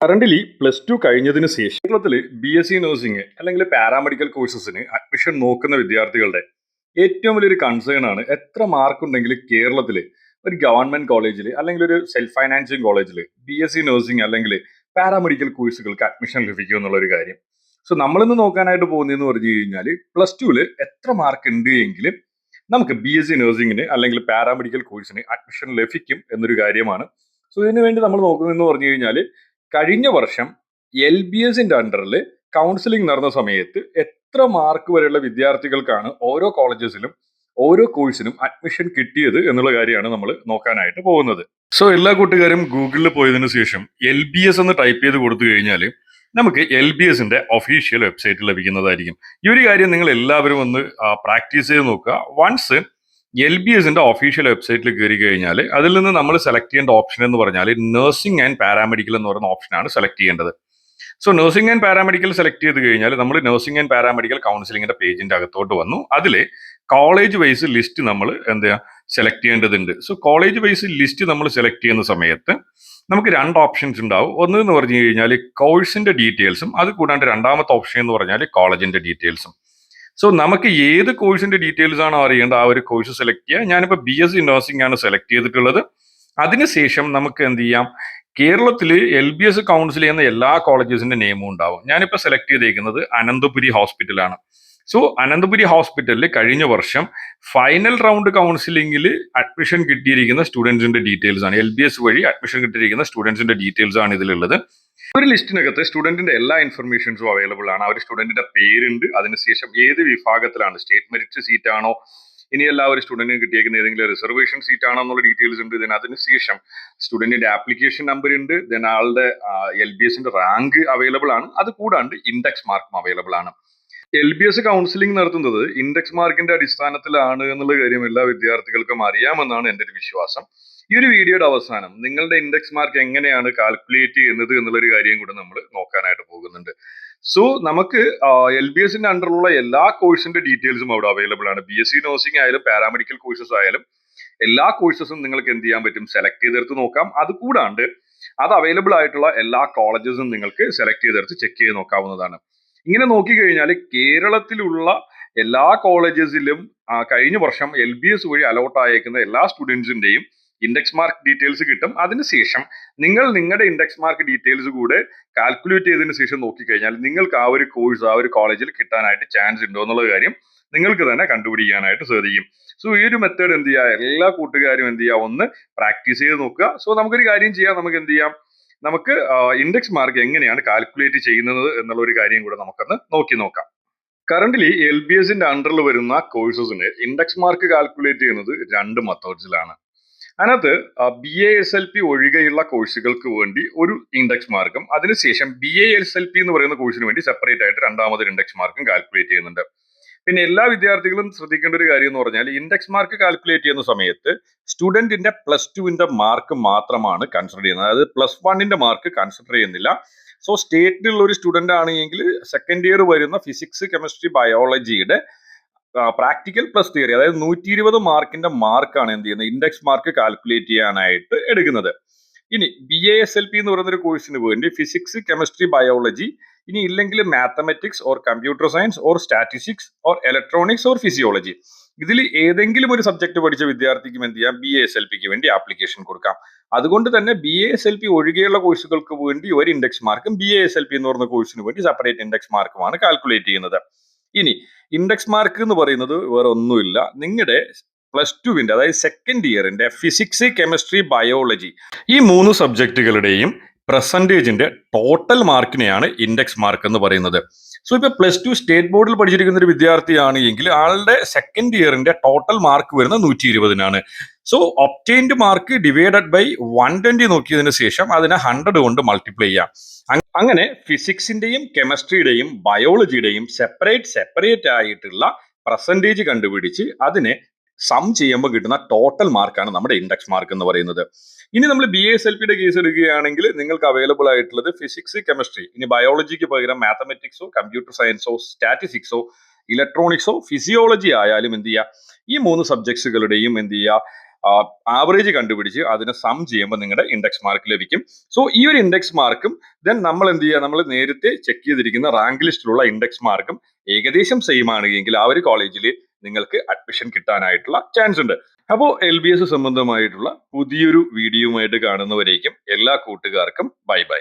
Currently plus two കഴിഞ്ഞതിന് ശേഷം കേരളത്തിൽ ബി എസ് സി നഴ്സിംഗ് അല്ലെങ്കിൽ പാരാമെഡിക്കൽ കോഴ്സസിന് അഡ്മിഷൻ നോക്കുന്ന വിദ്യാർത്ഥികളുടെ ഏറ്റവും വലിയൊരു കൺസേൺ ആണ് എത്ര മാർക്ക് ഉണ്ടെങ്കിൽ കേരളത്തിൽ ഒരു ഗവൺമെന്റ് കോളേജിൽ അല്ലെങ്കിൽ ഒരു സെൽഫ് ഫൈനാൻസിങ് കോളേജിൽ ബി എസ് സി നഴ്സിംഗ് അല്ലെങ്കിൽ പാരാമെഡിക്കൽ കോഴ്സുകൾക്ക് അഡ്മിഷൻ ലഭിക്കും എന്നുള്ള ഒരു കാര്യം. സോ നമ്മളിന്ന് നോക്കാനായിട്ട് പോകുന്നതെന്ന് പറഞ്ഞു കഴിഞ്ഞാൽ പ്ലസ് ടുവിൽ എത്ര മാർക്ക് ഉണ്ട് എങ്കിൽ നമുക്ക് ബി എസ് സി നഴ്സിംഗിന് അല്ലെങ്കിൽ പാരാമെഡിക്കൽ കോഴ്സിന് അഡ്മിഷൻ ലഭിക്കും എന്നൊരു കാര്യമാണ്. സോ ഇതിനു വേണ്ടി നമ്മൾ നോക്കുന്നതെന്ന് പറഞ്ഞു കഴിഞ്ഞാൽ കഴിഞ്ഞ വർഷം എൽ ബി എസിന്റെ അണ്ടറിൽ കൗൺസിലിംഗ് നടന്ന സമയത്ത് എത്ര മാർക്ക് വരെയുള്ള വിദ്യാർത്ഥികൾക്കാണ് ഓരോ കോളേജസിലും ഓരോ കോഴ്സിനും അഡ്മിഷൻ കിട്ടിയത് എന്നുള്ള കാര്യമാണ് നമ്മൾ നോക്കാനായിട്ട് പോകുന്നത്. സോ എല്ലാ കൂട്ടുകാരും ഗൂഗിളിൽ പോയതിന് ശേഷം എൽ ബി എസ് എന്ന് ടൈപ്പ് ചെയ്ത് കൊടുത്തു കഴിഞ്ഞാൽ നമുക്ക് എൽ ബി എസിന്റെ ഒഫീഷ്യൽ വെബ്സൈറ്റ് ലഭിക്കുന്നതായിരിക്കും. ഈ ഒരു കാര്യം നിങ്ങൾ എല്ലാവരും ഒന്ന് പ്രാക്ടീസ് ചെയ്ത് നോക്കുക. വൺസ് എൽ ബി എസിന്റെ ഒഫീഷ്യൽ വെബ്സൈറ്റിൽ കയറി കഴിഞ്ഞാൽ അതിൽ നിന്ന് നമ്മൾ സെലക്ട് ചെയ്യേണ്ട ഓപ്ഷൻ എന്ന് പറഞ്ഞാൽ നഴ്സിംഗ് ആൻഡ് പാരാമെഡിക്കൽ എന്ന് പറയുന്ന ഓപ്ഷനാണ് സെലക്ട് ചെയ്യേണ്ടത്. So nursing and paramedical select ചെയ്ത് കഴിഞ്ഞാൽ നമ്മൾ നഴ്സിംഗ് ആൻഡ് പാരാമെഡിക്കൽ കൗൺസിലിംഗിന്റെ പേജിന്റെ അകത്തോട്ട് വന്നു. അതിൽ കോളേജ് വൈസ് ലിസ്റ്റ് നമ്മൾ എന്താ സെലക്ട് ചെയ്യേണ്ടതുണ്ട്. സോ കോളേജ് വൈസ് ലിസ്റ്റ് നമ്മൾ സെലക്ട് ചെയ്യുന്ന സമയത്ത് നമുക്ക് രണ്ട് ഓപ്ഷൻസ് ഉണ്ടാവും. ഒന്ന് എന്ന് പറഞ്ഞു കഴിഞ്ഞാൽ കോഴ്സിന്റെ ഡീറ്റെയിൽസും അത് കൂടാണ്ട് രണ്ടാമത്തെ ഓപ്ഷൻ എന്ന് പറഞ്ഞാൽ കോളേജിന്റെ ഡീറ്റെയിൽസും സോ നമുക്ക് ഏത് കോഴ്സിന്റെ ഡീറ്റെയിൽസ് ആണോ അറിയേണ്ട ആ ഒരു കോഴ്സ് സെലക്ട് ചെയ്യുക ഞാനിപ്പോൾ ബി എസ് സി നഴ്സിംഗ് ആണ് സെലക്ട് ചെയ്തിട്ടുള്ളത്. അതിനുശേഷം നമുക്ക് എന്ത് ചെയ്യാം? കേരളത്തിൽ എൽ ബി എസ് കൗൺസിൽ ചെയ്യുന്ന എല്ലാ കോളേജസിന്റെ നെയിമും ഉണ്ടാവും. ഞാനിപ്പോൾ സെലക്ട് ചെയ്തേക്കുന്നത് അനന്തപുരി ഹോസ്പിറ്റലാണ് സോ അനന്തപുരി ഹോസ്പിറ്റലിൽ കഴിഞ്ഞ വർഷം ഫൈനൽ റൗണ്ട് കൗൺസിലിംഗിൽ അഡ്മിഷൻ കിട്ടിയിരിക്കുന്ന സ്റ്റുഡൻസിന്റെ ഡീറ്റെയിൽസ് ആണ്. എൽ ബി എസ് വഴി അഡ്മിഷൻ കിട്ടിയിരിക്കുന്ന സ്റ്റുഡൻസിന്റെ ഡീറ്റെയിൽസ് ആണ് ഇതിലുള്ളത്. ഒരു ലിസ്റ്റിനകത്ത് സ്റ്റുഡന്റിന്റെ എല്ലാ ഇൻഫർമേഷൻസും അവൈലബിൾ ആണ്. ആ ഒരു സ്റ്റുഡന്റിന്റെ പേരുണ്ട്. അതിനുശേഷം ഏത് വിഭാഗത്തിലാണ്? സ്റ്റേറ്റ് മെറിറ്റ് സീറ്റ് ആണോ ഇനി എല്ലാ ഒരു സ്റ്റുഡന്റിന് കിട്ടിയേക്കുന്ന ഏതെങ്കിലും റിസർവേഷൻ സീറ്റ് ആണോ എന്നുള്ള ഡീറ്റെയിൽസ് ഉണ്ട്. Then അതിനുശേഷം സ്റ്റുഡന്റിന്റെ ആപ്ലിക്കേഷൻ നമ്പർ ഉണ്ട്. ദെൻ ആളുടെ എൽ ബി എസിന്റെ റാങ്ക് അവൈലബിൾ ആണ്. അത് കൂടാണ്ട് ഇൻഡെക്സ് മാർക്കും അവൈലബിൾ ആണ്. എൽ ബി എസ് കൗൺസിലിംഗ് നടത്തുന്നത് ഇൻഡെക്സ് മാർക്കിന്റെ അടിസ്ഥാനത്തിലാണ് എന്നുള്ള കാര്യം എല്ലാ വിദ്യാർത്ഥികൾക്കും അറിയാമെന്നാണ് എന്റെ ഒരു വിശ്വാസം. ഈ ഒരു വീഡിയോയുടെ അവസാനം നിങ്ങളുടെ ഇൻഡെക്സ് മാർക്ക് എങ്ങനെയാണ് കാൽക്കുലേറ്റ് ചെയ്യുന്നത് എന്നുള്ളൊരു കാര്യം കൂടെ നമ്മൾ നോക്കാനായിട്ട് പോകുന്നുണ്ട്. സോ നമുക്ക് എൽ ബി എസിന്റെ അണ്ടറിലുള്ള എല്ലാ കോഴ്സിന്റെ ഡീറ്റെയിൽസും അവിടെ അവൈലബിൾ ആണ്. ബി എസ് സി നഴ്സിംഗ് ആയാലും പാരാമെഡിക്കൽ കോഴ്സസ് ആയാലും എല്ലാ കോഴ്സസും നിങ്ങൾക്ക് എന്ത് ചെയ്യാൻ പറ്റും? സെലക്ട് ചെയ്തെടുത്ത് നോക്കാം. അത് കൂടാണ്ട് അത് അവൈലബിൾ ആയിട്ടുള്ള എല്ലാ കോളേജസും നിങ്ങൾക്ക് സെലക്ട് ചെയ്തെടുത്ത് ചെക്ക് ചെയ്ത് നോക്കാവുന്നതാണ്. ഇങ്ങനെ നോക്കിക്കഴിഞ്ഞാൽ കേരളത്തിലുള്ള എല്ലാ കോളേജസിലും കഴിഞ്ഞ വർഷം എൽ ബി എസ് വഴി അലോട്ട് ആയേക്കുന്ന എല്ലാ സ്റ്റുഡൻസിന്റെയും ഇൻഡെക്സ് മാർക്ക് ഡീറ്റെയിൽസ് കിട്ടും. അതിനുശേഷം നിങ്ങൾ നിങ്ങളുടെ ഇൻഡെക്സ് മാർക്ക് ഡീറ്റെയിൽസ് കൂടെ കാൽക്കുലേറ്റ് ചെയ്തതിന് ശേഷം നോക്കിക്കഴിഞ്ഞാൽ നിങ്ങൾക്ക് ആ ഒരു കോഴ്സ് ആ ഒരു കോളേജിൽ കിട്ടാനായിട്ട് ചാൻസ് ഉണ്ടോ എന്നുള്ള കാര്യം നിങ്ങൾക്ക് തന്നെ കണ്ടുപിടിക്കാനായിട്ട് സാധിക്കും. സോ ഈ ഒരു മെത്തേഡ് എന്ത് ചെയ്യുക എല്ലാ കൂട്ടുകാരും എന്ത് ചെയ്യുക ഒന്ന് പ്രാക്ടീസ് ചെയ്ത് നോക്കുക. സോ നമുക്കൊരു കാര്യം ചെയ്യാം. നമുക്ക് എന്ത് ചെയ്യാം? നമുക്ക് ഇൻഡെക്സ് മാർക്ക് എങ്ങനെയാണ് കാൽക്കുലേറ്റ് ചെയ്യുന്നത് എന്നുള്ള ഒരു കാര്യം കൂടെ നമുക്കൊന്ന് നോക്കി നോക്കാം. കറന്റ്ലി എൽ ബി എസിന്റെ അണ്ടറിൽ വരുന്ന കോഴ്സസിന് ഇൻഡെക്സ് മാർക്ക് കാൽക്കുലേറ്റ് ചെയ്യുന്നത് രണ്ട് മെത്തേഡ്സിലാണ് അതിനകത്ത് B A S L P ഒഴികെയുള്ള കോഴ്സുകൾക്ക് വേണ്ടി ഒരു ഇൻഡെക്സ് മാർക്കും അതിനുശേഷം B A S L P എന്ന് പറയുന്ന കോഴ്സിന് വേണ്ടി സെപ്പറേറ്റ് ആയിട്ട് രണ്ടാമതൊരു ഇൻഡെക്സ് മാർക്കും കാൽക്കുലേറ്റ് ചെയ്യുന്നുണ്ട്. പിന്നെ എല്ലാ വിദ്യാർത്ഥികളും ശ്രദ്ധിക്കേണ്ട ഒരു കാര്യം എന്ന് പറഞ്ഞാൽ ഇൻഡെക്സ് മാർക്ക് കാൽക്കുലേറ്റ് ചെയ്യുന്ന സമയത്ത് സ്റ്റുഡന്റിന്റെ പ്ലസ് ടുവിന്റെ മാർക്ക് മാത്രമാണ് കൺസിഡർ ചെയ്യുന്നത്. അതായത് പ്ലസ് വണ്ണിന്റെ മാർക്ക് കൺസിഡർ ചെയ്യുന്നില്ല. സോ സ്റ്റേറ്റിലുള്ള ഒരു സ്റ്റുഡന്റ് ആണെങ്കിൽ സെക്കൻഡ് ഇയർ വരുന്ന ഫിസിക്സ് കെമിസ്ട്രി ബയോളജിയുടെ പ്രാക്ടിക്കൽ പ്ലസ് തിയറി അതായത് നൂറ്റി ഇരുപത് മാർക്കിന്റെ മാർക്കാണ് എന്ത് ചെയ്യുന്നത്? ഇൻഡെക്സ് മാർക്ക് കാൽക്കുലേറ്റ് ചെയ്യാനായിട്ട് എടുക്കുന്നത്. ഇനി B A S L P എന്ന് പറയുന്ന ഒരു കോഴ്സിന് വേണ്ടി ഫിസിക്സ് കെമിസ്ട്രി ബയോളജി ഇനി ഇല്ലെങ്കിൽ mathematics or computer science or statistics or electronics or physiology ഇതിൽ ഏതെങ്കിലും ഒരു സബ്ജക്ട് പഠിച്ച വിദ്യാർത്ഥിക്കും എന്ത് ചെയ്യാം? ബി എസ് എൽ പിക്ക് വേണ്ടി ആപ്ലിക്കേഷൻ കൊടുക്കാം. അതുകൊണ്ട് തന്നെ ബി എസ് എൽ പി ഒഴികെയുള്ള കോഴ്സുകൾക്ക് വേണ്ടി ഒരു ഇൻഡെക്സ് മാർക്കും ബി എസ് എൽ പി എന്ന് പറയുന്ന കോഴ്സിന് വേണ്ടി സെപ്പറേറ്റ് ഇൻഡെക്സ് മാർക്കുമാണ് കാൽക്കുലേറ്റ് ചെയ്യുന്നത്. ഇനി ഇൻഡെക്സ് മാർക്ക് എന്ന് പറയുന്നത് വേറെ ഒന്നുമില്ല. നിങ്ങളുടെ പ്ലസ് ടുവിന്റെ അതായത് സെക്കൻഡ് ഇയറിന്റെ ഫിസിക്സ് കെമിസ്ട്രി ബയോളജി ഈ മൂന്ന് സബ്ജക്റ്റുകളുടെയും പെർസെന്റേജിന്റെ ടോട്ടൽ മാർക്കിനെയാണ് ഇൻഡെക്സ് മാർക്ക് എന്ന് പറയുന്നത്. സോ ഇപ്പോൾ പ്ലസ് ടു സ്റ്റേറ്റ് ബോർഡിൽ പഠിച്ചിരിക്കുന്ന ഒരു വിദ്യാർത്ഥിയാണ് എങ്കിൽ ആളുടെ സെക്കൻഡ് ഇയറിന്റെ ടോട്ടൽ മാർക്ക് വരുന്നത് നൂറ്റി ഇരുപതിനാണ് so obtained mark divided by one twenty നോക്കിയതിന് ശേഷം അതിനെ ഹൺഡ്രഡ് കൊണ്ട് മൾട്ടിപ്ലൈ ചെയ്യാം. അങ്ങനെ ഫിസിക്സിന്റെയും കെമിസ്ട്രിയുടെയും ബയോളജിയുടെയും സെപ്പറേറ്റ് സെപ്പറേറ്റ് ആയിട്ടുള്ള പെർസെന്റേജ് കണ്ടുപിടിച്ച് അതിനെ സം ചെയ്യുമ്പോൾ കിട്ടുന്ന ടോട്ടൽ മാർക്കാണ് നമ്മുടെ ഇൻഡെക്സ് മാർക്ക് എന്ന് പറയുന്നത്. ഇനി നമ്മൾ ബി എസ് എൽ പിയുടെ കേസ് എടുക്കുകയാണെങ്കിൽ നിങ്ങൾക്ക് അവൈലബിൾ ആയിട്ടുള്ളത് ഫിസിക്സ് കെമിസ്ട്രി ഇനി ബയോളജിക്ക് പകരം മാത്തമെറ്റിക്സോ കമ്പ്യൂട്ടർ സയൻസോ സ്റ്റാറ്റിസ്റ്റിക്സോ ഇലക്ട്രോണിക്സോ ഫിസിയോളജി ആയാലും എന്ത് ചെയ്യുക ഈ മൂന്ന് സബ്ജക്ട്സുകളുടെയും എന്ത് ചെയ്യുക ആവറേജ് കണ്ടുപിടിച്ച് അതിനെ സം ചെയ്യുമ്പോൾ നിങ്ങളുടെ ഇൻഡെക്സ് മാർക്ക് ലഭിക്കും. സോ ഈ ഒരു ഇൻഡെക്സ് മാർക്കും ദെൻ നമ്മൾ എന്ത് ചെയ്യുക നമ്മൾ നേരത്തെ ചെക്ക് ചെയ്തിരിക്കുന്ന റാങ്ക് ലിസ്റ്റിലുള്ള ഇൻഡെക്സ് മാർക്കും ഏകദേശം സെയിം ആണെങ്കിൽ ആ ഒരു കോളേജിൽ നിങ്ങൾക്ക് അഡ്മിഷൻ കിട്ടാനായിട്ടുള്ള ചാൻസ് ഉണ്ട്. അപ്പോൾ എൽ ബി എസ് സംബന്ധമായിട്ടുള്ള പുതിയൊരു വീഡിയോയുമായിട്ട് കാണുന്നവരേക്കും എല്ലാ കൂട്ടുകാർക്കും ബൈ ബൈ